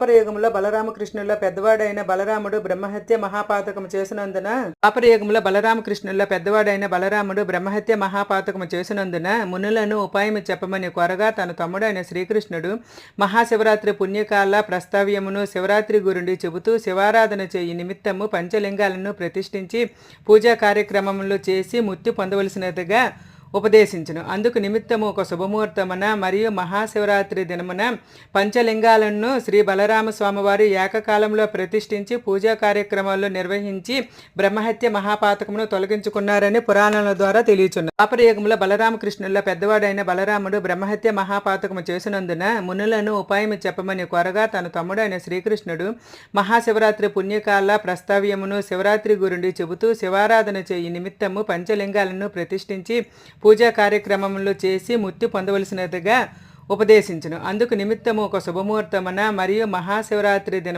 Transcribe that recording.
ద్వాపరయుగంలో బలరామకృష్ణుల పెద్దవాడైన బలరాముడు బ్రహ్మహత్య మహాపాతకము చేసినందున ద్వాపరయుగంలో బలరామకృష్ణుల పెద్దవాడైన బలరాముడు బ్రహ్మహత్య మహాపాతకము చేసినందున మునులను ఉపాయం చెప్పమని కోరగా తన తమ్ముడైన శ్రీకృష్ణుడు మహాశివరాత్రి పుణ్యకాల ప్రస్తావ్యమును శివరాత్రి గురుండి చెబుతూ శివారాధన చేయి నిమిత్తము పంచలింగాలను ప్రతిష్ఠించి పూజా కార్యక్రమములు చేసి ముత్తి పొందవలసినదిగా ఉపదేశించును. అందుకు నిమిత్తము ఒక శుభముహూర్తమున మరియు మహాశివరాత్రి దినమున పంచలింగాలను శ్రీ బలరామ స్వామివారి ఏకకాలంలో ప్రతిష్ఠించి పూజా కార్యక్రమాలు నిర్వహించి బ్రహ్మహత్య మహాపాతకమును తొలగించుకున్నారని పురాణాల ద్వారా తెలియచున్నారు పాపరయుగంలో బలరామకృష్ణుల పెద్దవాడైన బలరాముడు బ్రహ్మహత్య మహాపాతకము చేసినందున మునులను ఉపాయం చెప్పమని కోరగా తన తమ్ముడైన శ్రీకృష్ణుడు మహాశివరాత్రి పుణ్యకాల ప్రస్తావ్యమును శివరాత్రి గురుండి చెబుతూ శివారాధన చేయి నిమిత్తము పంచలింగాలను ప్రతిష్ఠించి పూజా కార్యక్రమంలో చేసి ముక్తి పొందవలసినదిగా ఉపదేశించను. అందుకు నిమిత్తము ఒక శుభముహూర్తమున మరియు మహాశివరాత్రి దిన